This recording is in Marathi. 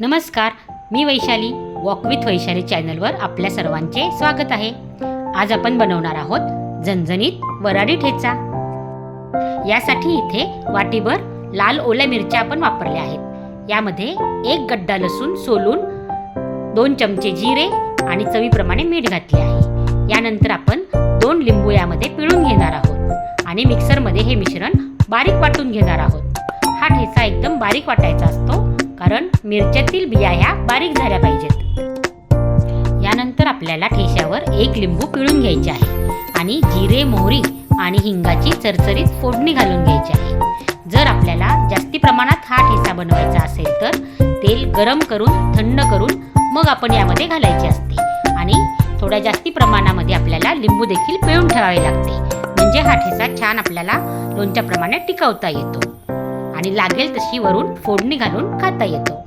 नमस्कार मी वैशाली. वॉक विथ वैशाली चॅनलवर आपल्या सर्वांचे स्वागत आहे. आज आपण बनवणार आहोत झणझणीत वराडी ठेचा. यासाठी इथे वाटीभर लाल ओल्या मिरच्या आपण वापरल्या आहेत. यामध्ये एक गड्डा लसूण सोलून दोन चमचे जिरे आणि चवीप्रमाणे मीठ घातले आहे. यानंतर आपण दोन लिंबू यामध्ये पिळून घेणार आहोत आणि मिक्सरमध्ये हे मिश्रण बारीक वाटून घेणार आहोत. हा ठेचा एकदम बारीक वाटायचा असतो. कारण मिरच्यातील बिया ह्या बारीक झाल्या पाहिजेत. यानंतर आपल्याला ठेश्यावर एक लिंबू पिळून घ्यायचे आहे आणि जिरे मोहरी आणि हिंगाची चरचरीत फोडणी घालून घ्यायची आहे. जर आपल्याला जास्ती प्रमाणात हा ठेसा बनवायचा असेल तर तेल गरम करून थंड करून मग आपण यामध्ये घालायचे असते आणि थोड्या जास्ती प्रमाणामध्ये आपल्याला लिंबू देखील पिळून ठेवावे लागते. म्हणजे हा ठेसा छान आपल्याला लोणच्याप्रमाणे टिकवता येतो. आणि लागेल तशी वरून फोडणी घालून खाता येतो.